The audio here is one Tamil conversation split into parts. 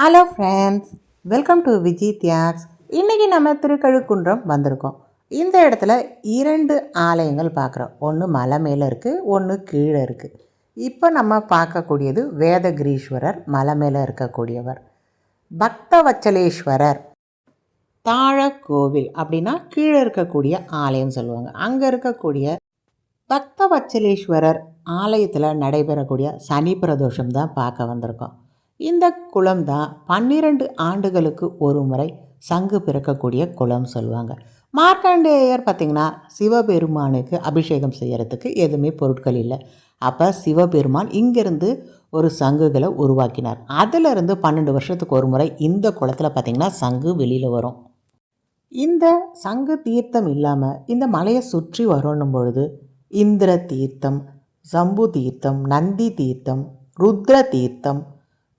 Hello friends welcome to Vijay தியாக்ஸ் இன்றைக்கி நம்ம திருக்கழுக்குன்றம் வந்திருக்கோம். இந்த இடத்துல இரண்டு ஆலயங்கள் பார்க்குறோம். ஒன்று மலை மேலே இருக்குது ஒன்று கீழே இருக்குது இப்போ நம்ம பார்க்கக்கூடியது வேதகிரீஸ்வரர் மலை மேலே இருக்கக்கூடியவர். பக்தவச்சலேஸ்வரர் தாழ கோவில் அப்படின்னா கீழே இருக்கக்கூடிய ஆலயம் சொல்லுவாங்க. அங்கே இருக்கக்கூடிய பக்தவச்சலேஸ்வரர் ஆலயத்தில் நடைபெறக்கூடிய சனி பிரதோஷம் தான் பார்க்க வந்திருக்கோம். இந்த குளம்தான் பன்னிரண்டு ஆண்டுகளுக்கு ஒரு முறை சங்கு பிறக்கக்கூடிய குளம் சொல்லுவாங்க. மார்க்கண்டேயர் பார்த்திங்கன்னா சிவபெருமானுக்கு அபிஷேகம் செய்கிறதுக்கு எதுவுமே பொருட்கள் இல்லை. அப்போ சிவபெருமான் இங்கேருந்து ஒரு சங்குகளை உருவாக்கினார். அதிலிருந்து பன்னெண்டு வருஷத்துக்கு ஒரு முறை இந்த குளத்தில் பார்த்திங்கன்னா சங்கு வெளியில் வரும். இந்த சங்கு தீர்த்தம் இல்லாமல் இந்த மலையை சுற்றி வரணும் பொழுது இந்திர தீர்த்தம் சம்பு தீர்த்தம் நந்தி தீர்த்தம் ருத்ர தீர்த்தம்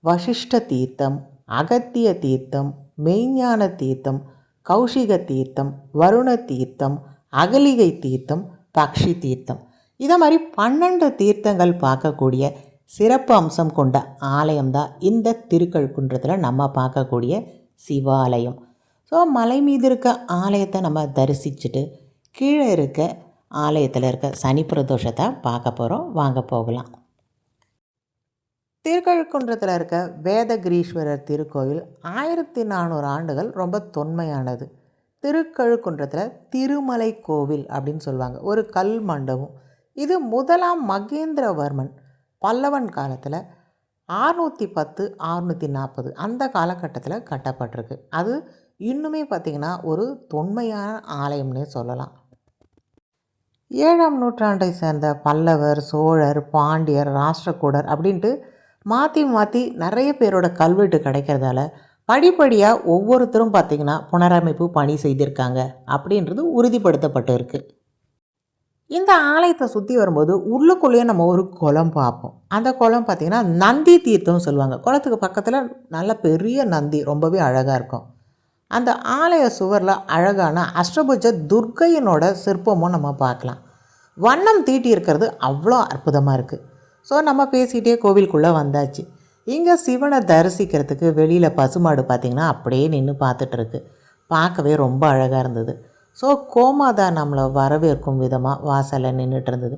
வசிஷ்ட தீர்த்தம் அகத்திய தீர்த்தம் மெய்ஞான தீர்த்தம் கௌஷிக தீர்த்தம் வருண தீர்த்தம் அகலிகை தீர்த்தம் பக்ஷி தீர்த்தம் இதை மாதிரி பன்னெண்டு தீர்த்தங்கள் பார்க்கக்கூடிய சிறப்பு அம்சம் கொண்ட ஆலயம்தான் இந்த திருக்கழுக்குன்றத்தில் நம்ம பார்க்கக்கூடிய சிவாலயம். ஸோ மலை மீது இருக்க ஆலயத்தை நம்ம தரிசிச்சுட்டு கீழே இருக்க ஆலயத்தில் இருக்க சனி பிரதோஷத்தை பார்க்க போகிறோம் வாங்க போகலாம். திருக்கழுக்குன்றத்தில் இருக்க வேதகிரீஸ்வரர் திருக்கோவில் ஆயிரத்தி நானூறு ஆண்டுகள் ரொம்ப தொன்மையானது. திருக்கழுக்குன்றத்தில் திருமலை கோவில் அப்படின்னு சொல்லுவாங்க. ஒரு கல் மண்டபம். இது முதலாம் மகேந்திரவர்மன் பல்லவன் காலத்தில் ஆறுநூற்றி பத்து ஆறுநூற்றி நாற்பது அந்த காலகட்டத்தில் கட்டப்பட்டிருக்கு. அது இன்னுமே பார்த்திங்கன்னா ஒரு தொன்மையான ஆலயம்னே சொல்லலாம். ஏழாம் நூற்றாண்டை சேர்ந்த பல்லவர் சோழர் பாண்டியர் ராஷ்டிரகூடர் அப்படின்ட்டு மாற்றி மாற்றி நிறைய பேரோட கல்வெட்டு கிடைக்கிறதால படிப்படியாக ஒவ்வொருத்தரும் பார்த்திங்கன்னா புனரமைப்பு பணி செய்திருக்காங்க அப்படின்றது உறுதிப்படுத்தப்பட்டு இருக்குது இந்த ஆலயத்தை சுற்றி வரும்போது உள்ளுக்குள்ளேயே நம்ம ஒரு குளம் பார்ப்போம். அந்த குளம் பார்த்திங்கன்னா நந்தி தீர்த்தம் சொல்லுவாங்க. குளத்துக்கு பக்கத்தில் நல்ல பெரிய நந்தி ரொம்பவே அழகாக இருக்கும். அந்த ஆலய சுவரில் அழகான அஷ்டபுஜ துர்க்கையினோட சிற்பமும் நம்ம பார்க்கலாம். வண்ணம் தீட்டி இருக்கிறது அவ்வளோ அற்புதமாக இருக்குது ஸோ நம்ம பேசிகிட்டே கோவிலுக்குள்ளே வந்தாச்சு. இங்கே சிவனை தரிசிக்கிறதுக்கு வெளியில் பசுமாடு பார்த்திங்கன்னா அப்படியே நின்று பார்த்துட்ருக்கு பார்க்கவே ரொம்ப அழகாக இருந்தது. ஸோ கோமாதா நம்மளை வரவேற்கும் விதமாக வாசலில் நின்றுட்டு இருந்தது.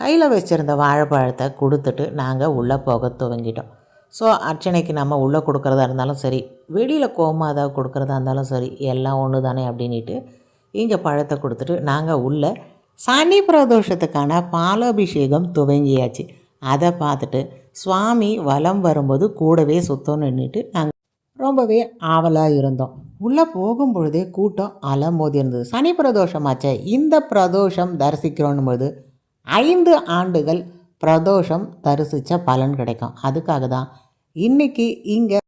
கையில் வச்சுருந்த வாழைப்பழத்தை கொடுத்துட்டு நாங்கள் உள்ளே போக துவங்கிட்டோம். ஸோ அர்ச்சனைக்கு நம்ம உள்ளே கொடுக்குறதா இருந்தாலும் சரி வெளியில் கோமாதா கொடுக்குறதா இருந்தாலும் சரி எல்லாம் ஒன்று தானே அப்படின்ட்டு இங்கே பழத்தை கொடுத்துட்டு நாங்கள் உள்ளே சனி பிரதோஷத்துக்கான பாலாபிஷேகம் துவங்கியாச்சு. அதை பார்த்துட்டு சுவாமி வலம் வரும்போது கூடவே சுத்தம் நின்றுட்டு நாங்கள் ரொம்பவே ஆவலாக இருந்தோம். உள்ளே போகும்பொழுதே கூட்டம் அலமோதி இருந்தது. சனி பிரதோஷமாச்சே இந்த பிரதோஷம் தரிசிக்கிறோன்னும் போது ஐந்து ஆண்டுகள் பிரதோஷம் தரிசித்த பலன் கிடைக்கும். அதுக்காக தான் இன்றைக்கி இங்கே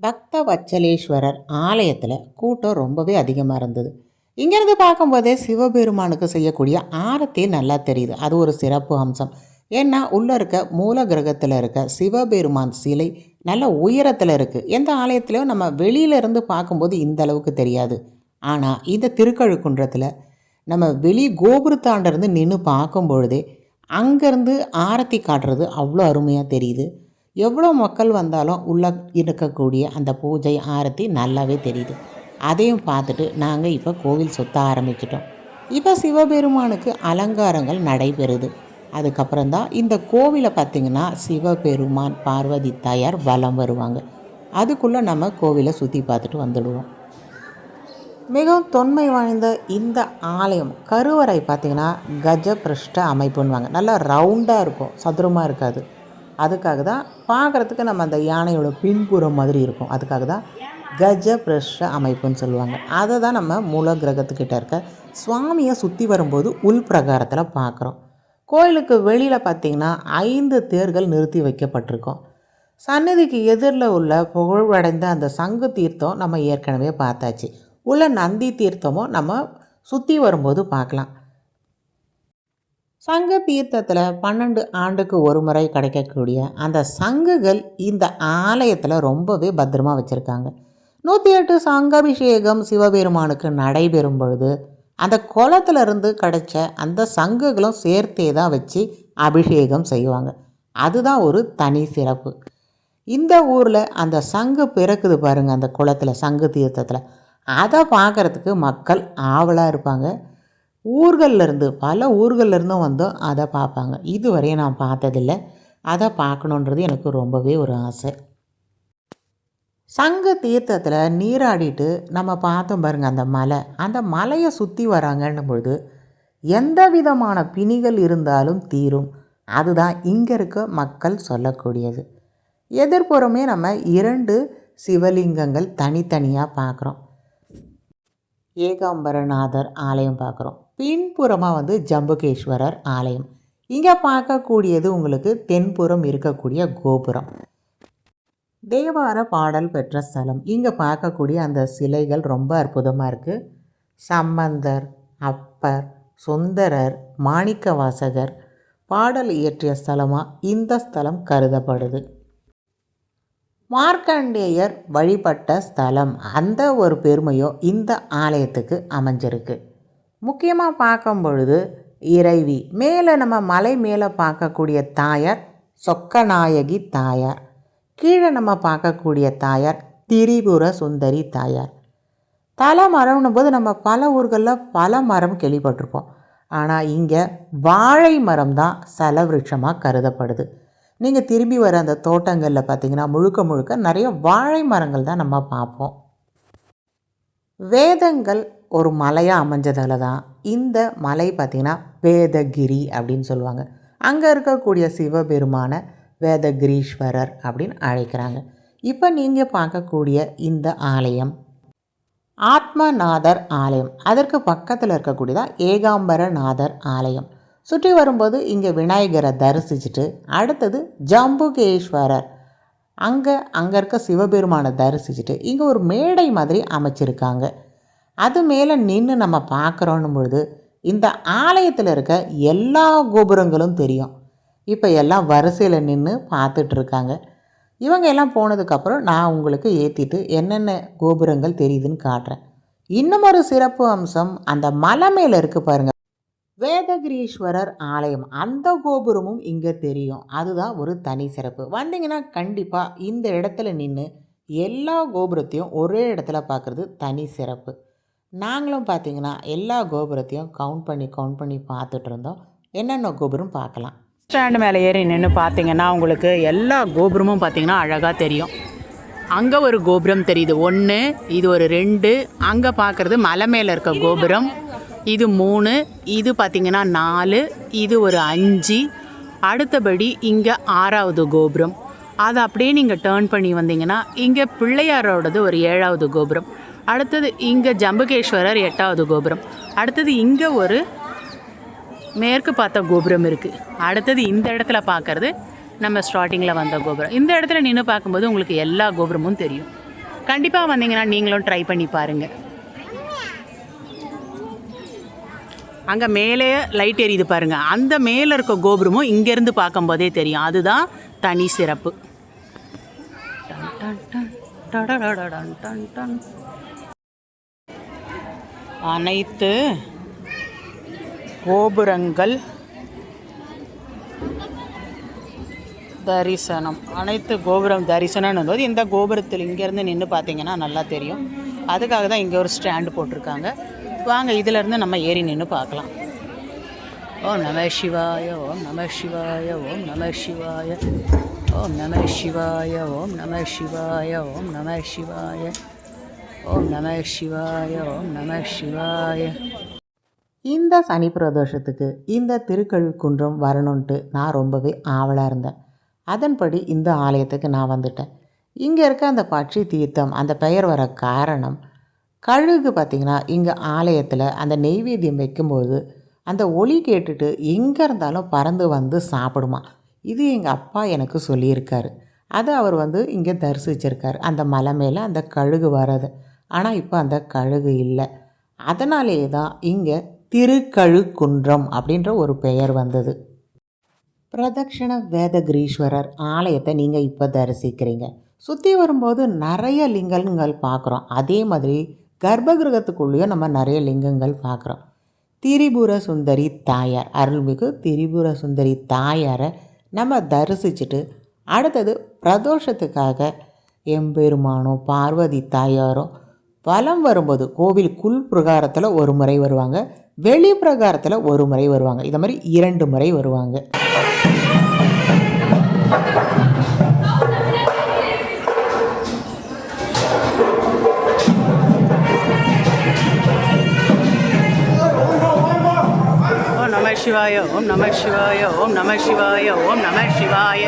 பக்த வச்சலேஸ்வரர் ஆலயத்தில் கூட்டம் ரொம்பவே அதிகமாக இருந்தது. இங்கேருந்து பார்க்கும்போதே சிவபெருமானுக்கு செய்யக்கூடிய ஆரத்தி நல்லா தெரியுது. அது ஒரு சிறப்பு அம்சம். ஏன்னா உள்ளே இருக்க மூல கிரகத்தில் இருக்க சிவபெருமான் சிலை நல்ல உயரத்தில் இருக்குது எந்த ஆலயத்திலையும் நம்ம வெளியிலேருந்து பார்க்கும்போது இந்த அளவுக்கு தெரியாது. ஆனால் இந்த திருக்கழுக்குன்றத்தில் நம்ம வெளி கோபுரத்தாண்டிருந்து நின்று பார்க்கும் பொழுதே அங்கேருந்து ஆரத்தி காட்டுறது அவ்வளோ அருமையாக தெரியுது. எவ்வளோ மக்கள் வந்தாலும் உள்ளே இருக்கக்கூடிய அந்த பூஜை ஆரத்தி நல்லாவே தெரியுது. அதையும் பார்த்துட்டு நாங்கள் இப்போ கோவில் சுற்ற ஆரம்பிச்சிட்டோம். இப்போ சிவபெருமானுக்கு அலங்காரங்கள் நடைபெறுது. அதுக்கப்புறம் தான் இந்த கோவிலை பார்த்திங்கன்னா சிவபெருமான் பார்வதி தாயார் வலம் வருவாங்க. அதுக்குள்ளே நம்ம கோவிலை சுற்றி பார்த்துட்டு வந்துடுவோம். மிகவும் தொன்மை வாய்ந்த இந்த ஆலயம் கருவறை பார்த்திங்கன்னா கஜ பிருஷ்ட அமைப்புன்னுவாங்க. நல்லா ரவுண்டாக இருக்கும் சதுரமாக இருக்காது. அதுக்காக தான் பார்க்குறதுக்கு நம்ம அந்த யானையோட பின்புறம் மாதிரி இருக்கும். அதுக்காக தான் கஜ பிரஷ்ட அமைப்புன்னு சொல்லுவாங்க. அதை தான் நம்ம மூல கிரகத்துக்கிட்ட இருக்க சுவாமியை சுற்றி வரும்போது உள் பிரகாரத்தில் பார்க்குறோம். கோயிலுக்கு வெளியில் பார்த்திங்கன்னா ஐந்து தேர்கள் நிறுத்தி வைக்கப்பட்டிருக்கோம். சன்னதிக்கு எதிரில் உள்ள புகழ்வடைந்த அந்த சங்கு தீர்த்தம் நம்ம ஏற்கனவே பார்த்தாச்சு. உள்ள நந்தி தீர்த்தமும் நம்ம சுற்றி வரும்போது பார்க்கலாம். சங்கு தீர்த்தத்தில் பன்னெண்டு ஆண்டுக்கு ஒரு முறை கிடைக்கக்கூடிய அந்த சங்குகள் இந்த ஆலயத்தில் ரொம்பவே பத்திரமா வச்சுருக்காங்க. நூற்றி எட்டு சங்கபிஷேகம் சிவபெருமானுக்கு நடைபெறும் பொழுது அந்த குளத்துலேருந்து கிடைச்ச அந்த சங்குகளும் சேர்த்தே தான் வச்சு அபிஷேகம் செய்வாங்க. அதுதான் ஒரு தனி சிறப்பு. இந்த ஊரில் அந்த சங்கு பிறக்குது பாருங்கள் அந்த குளத்தில் சங்கு தீர்த்தத்தில். அதை பார்க்குறதுக்கு மக்கள் ஆவலாக இருப்பாங்க. ஊர்களிலிருந்து பல ஊர்களிலிருந்தும் வந்தும் அதை பார்ப்பாங்க இதுவரையும் நான் பார்த்ததில்ல. அதை பார்க்கணுன்றது எனக்கு ரொம்பவே ஒரு ஆசை. சங்க தீர்த்தத்தில் நீராடிட்டு நம்ம பார்த்தோம் பாருங்க அந்த மலை. அந்த மலையை சுற்றி வராங்கன்னும் பொழுது எந்த விதமான பிணிகள் இருந்தாலும் தீரும். அதுதான் இங்கே இருக்க மக்கள் சொல்லக்கூடியது. எதிர்ப்புறமே நம்ம இரண்டு சிவலிங்கங்கள் தனித்தனியாக பார்க்குறோம். ஏகாம்பரநாதர் ஆலயம் பார்க்குறோம். பின்புறமாக வந்து ஜம்புகேஸ்வரர் ஆலயம். இங்கே பார்க்கக்கூடியது உங்களுக்கு தென்புறம் இருக்கக்கூடிய கோபுரம். தேவார பாடல் பெற்ற ஸ்தலம். இங்கே பார்க்கக்கூடிய அந்த சிலைகள் ரொம்ப அற்புதமாக இருக்குது சம்பந்தர் அப்பர் சுந்தரர் மாணிக்கவாசகர் பாடல் இயற்றிய ஸ்தலமாக இந்த ஸ்தலம் கருதப்படுது. மார்க்கண்டேயர் வழிபட்ட ஸ்தலம் அந்த ஒரு பெருமையோ இந்த ஆலயத்துக்கு அமைஞ்சிருக்கு. முக்கியமாக பார்க்கும் பொழுது இறைவி. மேலே நம்ம மலை மேலே பார்க்கக்கூடிய தாயார் சொக்கநாயகி தாயார். கீழே நம்ம பார்க்கக்கூடிய தாயார் திரிபுர சுந்தரி தாயார். தலை மரம்னும் போது நம்ம பல ஊர்களில் பல மரம் கேள்விப்பட்டிருப்போம். ஆனால் இங்கே வாழை மரம் தான் சலவிருட்சமாக கருதப்படுது. நீங்கள் திரும்பி வர அந்த தோட்டங்களில் பார்த்தீங்கன்னா முழுக்க முழுக்க நிறைய வாழை மரங்கள் தான் நம்ம பார்ப்போம். வேதங்கள் ஒரு மலையாக அமைஞ்சதால தான் இந்த மலை பார்த்திங்கன்னா வேதகிரி அப்படின்னு சொல்லுவாங்க. அங்கே இருக்கக்கூடிய சிவபெருமான வேதகிரீஸ்வரர் அப்படின்னு அழைக்கிறாங்க. இப்போ நீங்கள் பார்க்கக்கூடிய இந்த ஆலயம் ஆத்மநாதர் ஆலயம். அதற்கு பக்கத்தில் இருக்கக்கூடியதான் ஏகாம்பரநாதர் ஆலயம். சுற்றி வரும்போது இங்கே விநாயகரை தரிசிச்சுட்டு அடுத்தது ஜம்புகேஸ்வரர். அங்கே அங்கே இருக்க சிவபெருமானை தரிசிச்சுட்டு இங்கே ஒரு மேடை மாதிரி அமைச்சிருக்காங்க. அது மேலே நின்று நம்ம பார்க்குறோன்னும் பொழுது இந்த ஆலயத்தில் இருக்க எல்லா கோபுரங்களும் தெரியும். இப்போ எல்லாம் வரிசையில் நின்று பார்த்துட்ருக்காங்க இவங்க எல்லாம் போனதுக்கப்புறம் நான் உங்களுக்கு ஏற்றிட்டு என்னென்ன கோபுரங்கள் தெரியுதுன்னு காட்டுறேன். இன்னும் ஒரு சிறப்பு அம்சம் அந்த மலை மேலே இருக்குது பாருங்கள் வேதகிரீஸ்வரர் ஆலயம் அந்த கோபுரமும் இங்கே தெரியும். அதுதான் ஒரு தனி சிறப்பு. வந்தீங்கன்னா கண்டிப்பாக இந்த இடத்துல நின்று எல்லா கோபுரத்தையும் ஒரே இடத்துல பார்க்குறது தனி சிறப்பு. நாங்களும் பார்த்தீங்கன்னா எல்லா கோபுரத்தையும் கவுண்ட் பண்ணி கவுண்ட் பண்ணி பார்த்துட்டு இருந்தோம் என்னென்ன கோபுரம் பார்க்கலாம் ஸ்டாண்டு மேலே ஏறி நின்று பார்த்தீங்கன்னா உங்களுக்கு எல்லா கோபுரமும் பார்த்தீங்கன்னா அழகாக தெரியும். அங்கே ஒரு கோபுரம் தெரியுது. ஒன்று இது ஒரு ரெண்டு அங்கே பார்க்குறது மலை மேலே இருக்க கோபுரம். இது மூணு இது பார்த்தீங்கன்னா நாலு இது ஒரு அஞ்சு. அடுத்தபடி இங்கே ஆறாவது கோபுரம். அதை அப்படியே நீங்கள் டேர்ன் பண்ணி வந்தீங்கன்னா இங்கே பிள்ளையாரோடது ஒரு ஏழாவது கோபுரம். அடுத்தது இங்கே ஜம்புகேஸ்வரர் எட்டாவது கோபுரம். அடுத்தது இங்கே ஒரு மேற்கு பார்த்த கோபுரம் இருக்குது அடுத்தது இந்த இடத்துல பார்க்குறது நம்ம ஸ்டார்டிங்கில் வந்த கோபுரம். இந்த இடத்துல நின்று பார்க்கும்போது உங்களுக்கு எல்லா கோபுரமும் தெரியும். கண்டிப்பாக வந்தீங்கன்னா நீங்களும் ட்ரை பண்ணி பாருங்கள் அங்கே மேலே லைட் எரியுது பாருங்கள் அந்த மேலே இருக்க கோபுரமும் இங்கேருந்து பார்க்கும்போதே தெரியும். அதுதான் தனி சிறப்பு. அனைத்து கோபுரங்கள். தரிசனம். அனைத்து கோபுரம் தரிசனம்னு போது இந்த கோபுரத்தில் இங்கேருந்து நின்று பார்த்தீங்கன்னா நல்லா தெரியும். அதுக்காக தான் இங்கே ஒரு ஸ்டாண்டு போட்டிருக்காங்க. வாங்க இதிலேருந்து நம்ம ஏறி நின்று பார்க்கலாம். ஓம் நம சிவாய ஓம் நம சிவாய ஓம் நம சிவாய. ஓம் நம சிவாய ஓம் நம சிவாய ஓம் நம சிவாய. ஓம் நம சிவாய ஓம் நம சிவாய. இந்த சனி பிரதோஷத்துக்கு இந்த திருக்கழுக்குன்றம் வரணுன்ட்டு நான் ரொம்பவே ஆவலாக இருந்தேன். அதன்படி இந்த ஆலயத்துக்கு நான் வந்துட்டேன். இங்கே இருக்க அந்த பட்சி தீர்த்தம் அந்த பெயர் வர காரணம் கழுகு பார்த்திங்கன்னா இங்கே ஆலயத்தில் அந்த நெய்வேத்தியம் வைக்கும்போது அந்த ஒளி கேட்டுட்டு எங்கே இருந்தாலும் பறந்து வந்து சாப்பிடுமா? இது எங்கள் அப்பா எனக்கு சொல்லியிருக்காரு. அதை அவர் வந்து இங்கே தரிசிச்சிருக்காரு. அந்த மலை மேலே அந்த கழுகு வர்றது. ஆனால் இப்போ அந்த கழுகு இல்லை. அதனாலேயே தான் இங்கே திருக்கழுக்குன்றம் அப்படின்ற ஒரு பெயர் வந்தது. பிரதக்ஷண வேதகிரீஸ்வரர் ஆலயத்தை நீங்கள் இப்போ தரிசிக்கிறீங்க. சுற்றி வரும்போது நிறைய லிங்கங்கள் பார்க்குறோம் அதே மாதிரி கர்ப்பகிரகத்துக்குள்ளேயும் நம்ம நிறைய லிங்கங்கள் பார்க்குறோம் திரிபுர சுந்தரி தாயார் அருள்மிகு திரிபுர சுந்தரி தாயாரை நம்ம தரிசிச்சுட்டு அடுத்தது பிரதோஷத்துக்காக எம்பெருமானோ பார்வதி தாயாரோ வலம் வரும்போது கோவில் குல் பிரகாரத்தில் ஒரு முறை வருவாங்க வெளி பிரகாரத்தில் ஒரு முறை வருவாங்க. இதை மாதிரி இரண்டு முறை வருவாங்க. சிவாய ஓம் நம சிவாய ஓம் நம சிவாய ஓம் நம சிவாய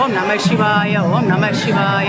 ஓம் நம சிவாய ஓம் நம சிவாய.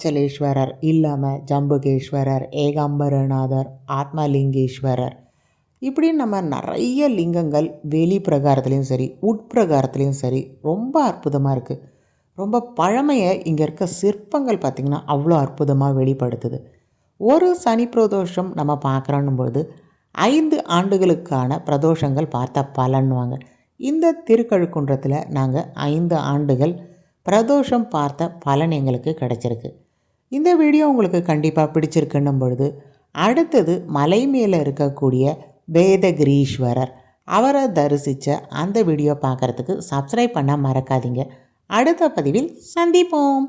அச்சலேஸ்வரர் இல்லாமல் ஜம்புகேஸ்வரர் ஏகாம்பரநாதர் ஆத்மலிங்கேஸ்வரர். இப்படி நம்ம நிறைய லிங்கங்கள் வெளி பிரகாரத்துலேயும் சரி உட்பிரகாரத்துலேயும் சரி ரொம்ப அற்புதமாக இருக்குது ரொம்ப பழமையை இங்கே இருக்க சிற்பங்கள் பார்த்திங்கன்னா அவ்வளோ அற்புதமாக வெளிப்படுத்துது. ஒரு சனி பிரதோஷம் நம்ம பார்க்குறோன்னும்போது ஐந்து ஆண்டுகளுக்கான பிரதோஷங்கள் பார்த்த பலன்வாங்க இந்த திருக்கழுக்குன்றத்தில் நாங்கள் ஐந்து ஆண்டுகள் பிரதோஷம் பார்த்த பலன் எங்களுக்கு கிடச்சிருக்கு. இந்த வீடியோ உங்களுக்கு கண்டிப்பாக பிடிச்சிருக்குன்னும் பொழுது அடுத்தது மலை மேலே இருக்கக்கூடிய வேதகிரீஸ்வரர் அவரை தரிசித்த அந்த வீடியோ பார்க்குறதுக்கு சப்ஸ்கிரைப் பண்ண மறக்காதீங்க. அடுத்த பதிவில் சந்திப்போம்.